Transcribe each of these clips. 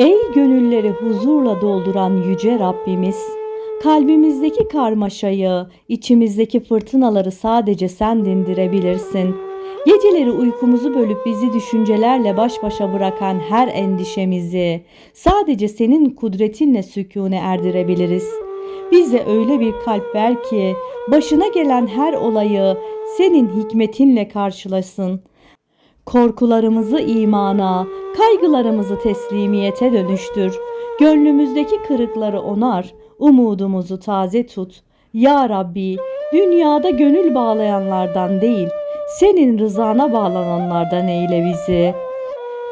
Ey gönülleri huzurla dolduran yüce Rabbimiz, kalbimizdeki karmaşayı, içimizdeki fırtınaları sadece sen dindirebilirsin. Geceleri uykumuzu bölüp bizi düşüncelerle baş başa bırakan her endişemizi sadece senin kudretinle sükûne erdirebiliriz. Bize öyle bir kalp ver ki başına gelen her olayı senin hikmetinle karşılasın. Korkularımızı imana, kaygılarımızı teslimiyete dönüştür. Gönlümüzdeki kırıkları onar, umudumuzu taze tut. Ya Rabbi, dünyada gönül bağlayanlardan değil, senin rızana bağlananlardan eyle bizi.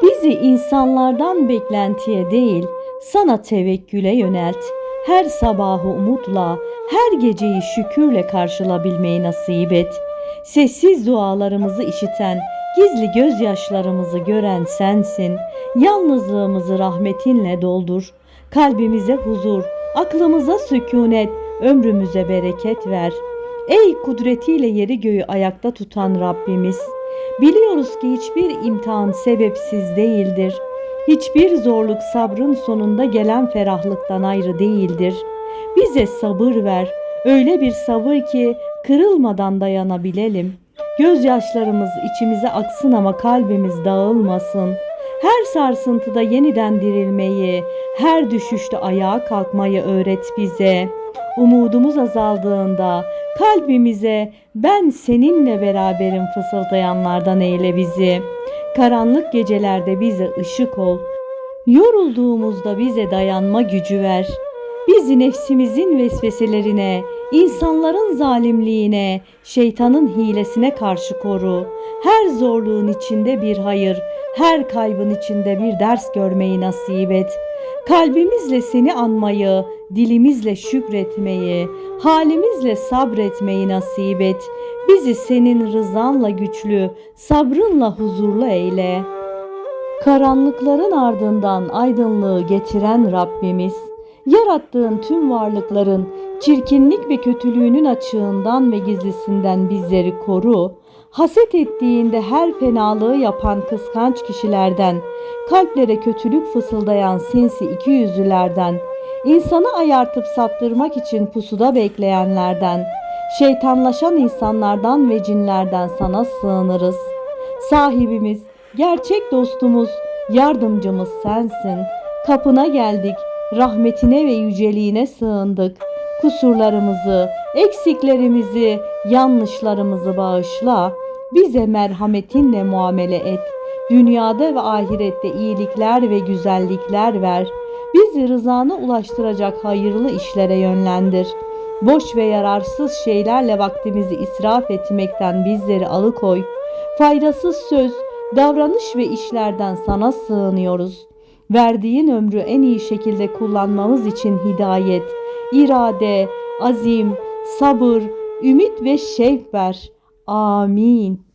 Bizi insanlardan beklentiye değil, sana tevekküle yönelt. Her sabahı umutla, her geceyi şükürle karşılabilmeyi nasip et. Sessiz dualarımızı işiten, gizli gözyaşlarımızı gören sensin. Yalnızlığımızı rahmetinle doldur. Kalbimize huzur, aklımıza sükunet, ömrümüze bereket ver. Ey kudretiyle yeri göğü ayakta tutan Rabbimiz, biliyoruz ki hiçbir imtihan sebepsiz değildir. Hiçbir zorluk sabrın sonunda gelen ferahlıktan ayrı değildir. Bize sabır ver, öyle bir sabır ki kırılmadan dayanabilelim. Gözyaşlarımız içimize aksın ama kalbimiz dağılmasın. Her sarsıntıda yeniden dirilmeyi, her düşüşte ayağa kalkmayı öğret bize. Umudumuz azaldığında kalbimize ben seninle beraberim fısıldayanlardan eyle bizi. Karanlık gecelerde bize ışık ol. Yorulduğumuzda bize dayanma gücü ver. Bizi nefsimizin vesveselerine, insanların zalimliğine, şeytanın hilesine karşı koru. Her zorluğun içinde bir hayır, her kaybın içinde bir ders görmeyi nasip et. Kalbimizle seni anmayı, dilimizle şükretmeyi, halimizle sabretmeyi nasip et. Bizi senin rızanla güçlü, sabrınla huzurlu eyle. Karanlıkların ardından aydınlığı getiren Rabbimiz, yarattığın tüm varlıkların çirkinlik ve kötülüğünün açığından ve gizlisinden bizleri koru. Haset ettiğinde her fenalığı yapan kıskanç kişilerden, kalplere kötülük fısıldayan sinsi iki yüzlülerden, insanı ayartıp saptırmak için pusuda bekleyenlerden, şeytanlaşan insanlardan ve cinlerden sana sığınırız. Sahibimiz, gerçek dostumuz, yardımcımız sensin. Kapına geldik, rahmetine ve yüceliğine sığındık. Kusurlarımızı, eksiklerimizi, yanlışlarımızı bağışla. Bize merhametinle muamele et. Dünyada ve ahirette iyilikler ve güzellikler ver. Bizi rızana ulaştıracak hayırlı işlere yönlendir. Boş ve yararsız şeylerle vaktimizi israf etmekten bizleri alıkoy. Faydasız söz, davranış ve işlerden sana sığınıyoruz. Verdiğin ömrü en iyi şekilde kullanmamız için hidayet, irade, azim, sabır, ümit ve şevk ver. Amin.